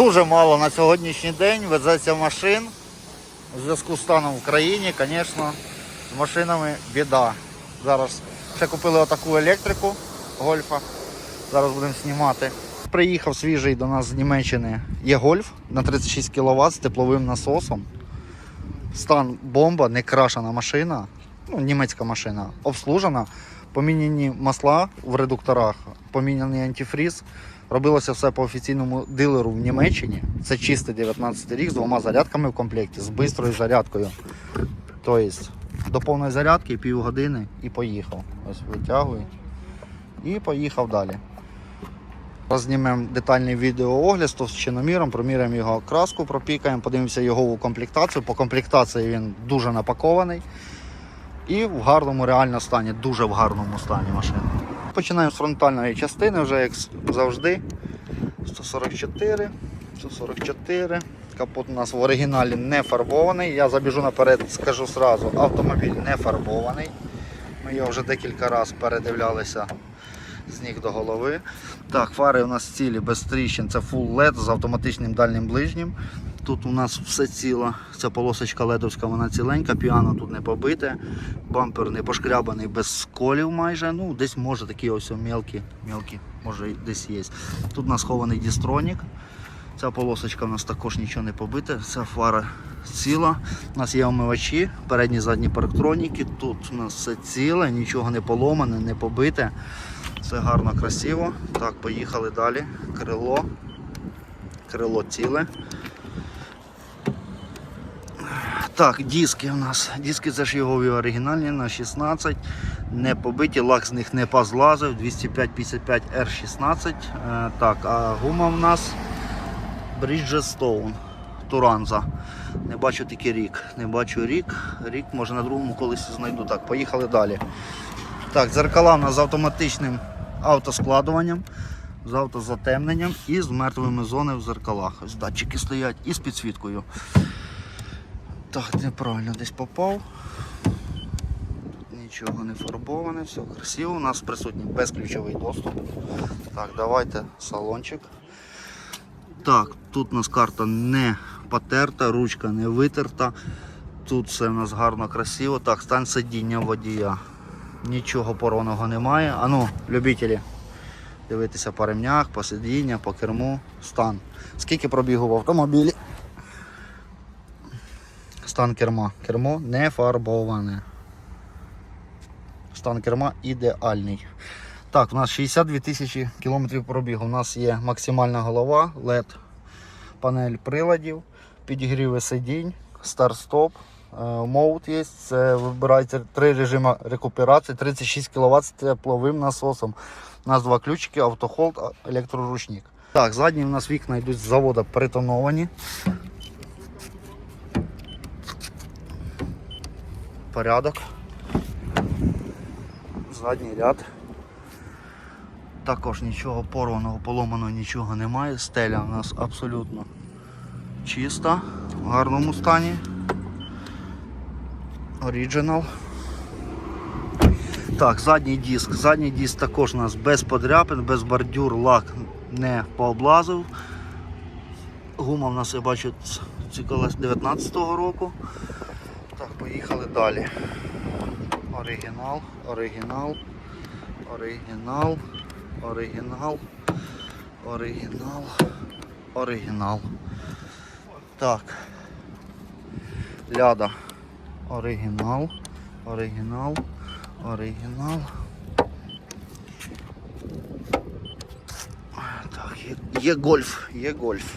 Дуже мало на сьогоднішній день везеться машин. У зв'язку з станом в країні, звісно, з машинами біда. Зараз ще купили отаку електрику гольфа. Зараз будемо знімати. Приїхав свіжий до нас з Німеччини є гольф на 36 кВт з тепловим насосом. Стан бомба, не крашена машина, ну, німецька машина, обслужена, поміняні масла в редукторах, поміняний антифріз. Робилося все по офіційному дилеру в Німеччині. Це чистий 19 рік з двома зарядками в комплекті, з бистрою зарядкою. Тобто до повної зарядки півгодини і поїхав. Ось витягують. І поїхав далі. Рознімемо детальний відеоогляд з товщиноміром, проміряємо його краску, пропікаємо, подивимося його у комплектацію. По комплектації він дуже напакований і в гарному реально стані, дуже в гарному стані машина. Починаємо з фронтальної частини, вже як завжди. 144, 144. Капот у нас в оригіналі не фарбований. Я забіжу наперед, скажу сразу, автомобіль не фарбований. Ми його вже декілька разів передивлялися з ніг до голови. Так, фари у нас цілі без тріщин, це Full LED з автоматичним дальнім ближнім. Тут у нас все ціло. Ця полосочка ледовська, вона ціленька, піано тут не побите, бампер не пошкрябаний без сколів майже. Ну, десь може такі ось мелкі, мелкі, може десь є. Тут у нас хований дістронік. Ця полосочка у нас також нічого не побите, ця фара ціла. У нас є омивачі, передні задні парктроніки. Тут у нас все ціле, нічого не поломане, не побите. Все гарно, красиво. Так, поїхали далі. Крило. Крило ціле. Так, диски у нас. Диски це ж його оригінальні на 16. Не побиті, лак з них не позлазив. 205-55 R16. Е, так, а гума в нас Bridgestone. Туранза. Не бачу тільки рік. Не бачу рік. Рік, може на другому колись знайду. Так, поїхали далі. Так, дзеркала у нас з автоматичним автоскладуванням, з автозатемненням і з мертвими зонами в зеркалах. Ось датчики стоять і з підсвіткою. Так, неправильно десь попав. Тут нічого не фарбоване, все красиво. У нас присутній безключовий доступ. Так, давайте салончик. Так, тут у нас карта не потерта, ручка не витерта. Тут все у нас гарно красиво. Так, стан сидіння водія. Нічого поронного немає. Ану, любителі, дивитися по ремнях, по сидіння, по керму, стан. Скільки пробігу в автомобілі? Стан керма. Кермо не фарбоване. Стан керма ідеальний. Так, у нас 62 тисячі кілометрів пробігу. У нас є максимальна голова, LED, панель приладів, підігріви сидінь, старт-стоп. Моут є, це вибирається три режими рекуперації, 36 кВт з тепловим насосом. У нас два ключики, автохолд, електроручник. Так, задні у нас вікна йдуть з заводу притоновані. Порядок. Задній ряд. Також нічого порваного, поломаного нічого немає. Стеля у нас абсолютно чиста, в гарному стані. Оріджинал. Так, задній диск. Задній диск також у нас без подряпин, без бордюр, лак не пооблазив. Гума в нас, я бачу, ці колес 19-го року. Так, поїхали далі. Оригінал, оригінал, оригінал, оригінал, оригінал, оригінал. Так. Ляда. Оригінал, оригінал, оригінал. Так, є, є гольф, є гольф.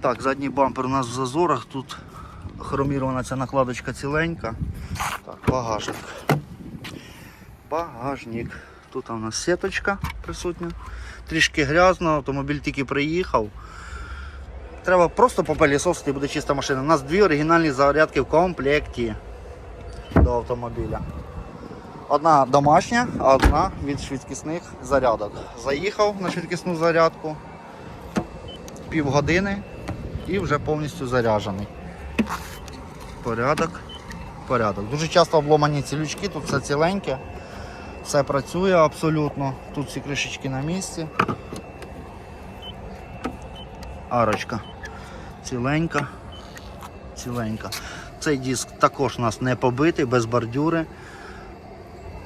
Так, задній бампер у нас в зазорах, тут хромірована ця накладочка ціленька. Так, багажник. Багажник. Тут у нас сіточка присутня. Трішки грязно, автомобіль тільки приїхав. Треба просто попилісосити і буде чиста машина. У нас дві оригінальні зарядки в комплекті до автомобіля. Одна домашня, а одна від швидкісних зарядок. Заїхав на швидкісну зарядку півгодини і вже повністю заряджений. Порядок, порядок. Дуже часто обломані ці лючки, тут все ціленьке, все працює абсолютно. Тут всі кришечки на місці. Арочка. Ціленька. Ціленька. Цей диск також у нас не побитий, без бордюри.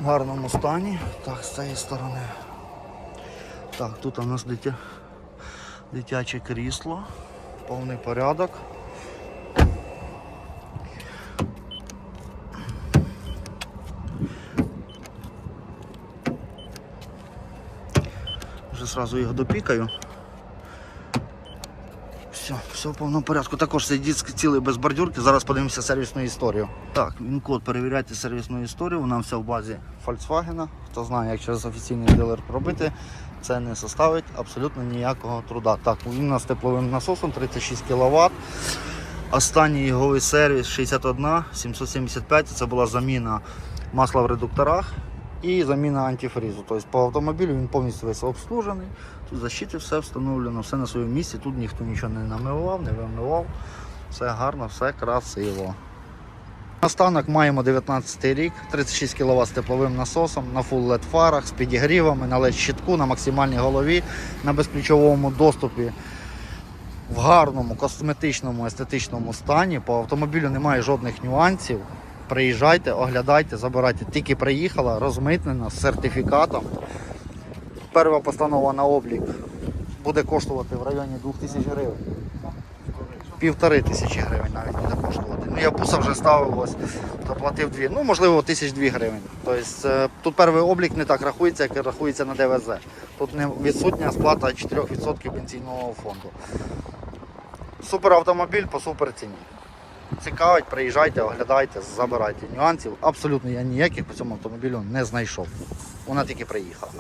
В гарному стані. Так, з цієї сторони. Так, тут у нас дитя... дитяче крісло. Повний порядок. Вже зразу його допікаю. Все, все в повному порядку. Також цей диск цілий без бордюрки. Зараз подивимося сервісну історію. Так, він код перевіряйте сервісну історію. Вона вся в базі Volkswagen. Хто знає, як через офіційний дилер робити, це не составить абсолютно ніякого труда. Так, він з тепловим насосом 36 кВт. Останній його сервіс 61 775. Це була заміна масла в редукторах і заміна антифрізу. Тобто по автомобілю він повністю весь обслужений. Тут защити все встановлено, все на своєму місці. Тут ніхто нічого не намивав, не вимивав. Все гарно, все красиво. Настанок маємо 19 рік, 36 кВт з тепловим насосом, на full LED фарах, з підігрівами, на LED щитку, на максимальній голові, на безключовому доступі в гарному, косметичному, естетичному стані. По автомобілю немає жодних нюансів. Приїжджайте, оглядайте, забирайте. Тільки приїхала, розмитнена з сертифікатом. Перша постанова на облік буде коштувати в районі 2000 гривень. Півтори тисячі гривень навіть буде коштувати. Ну я буса вже ставив ось, доплатив дві, ну можливо тисяч дві гривень. Тобто е, тут перший облік не так рахується, як рахується на ДВЗ. Тут відсутня сплата 4% пенсійного фонду. Супер автомобіль по супер ціні. Цікавить, приїжджайте, оглядайте, забирайте. Нюансів абсолютно я ніяких по цьому автомобілю не знайшов. Вона тільки приїхала.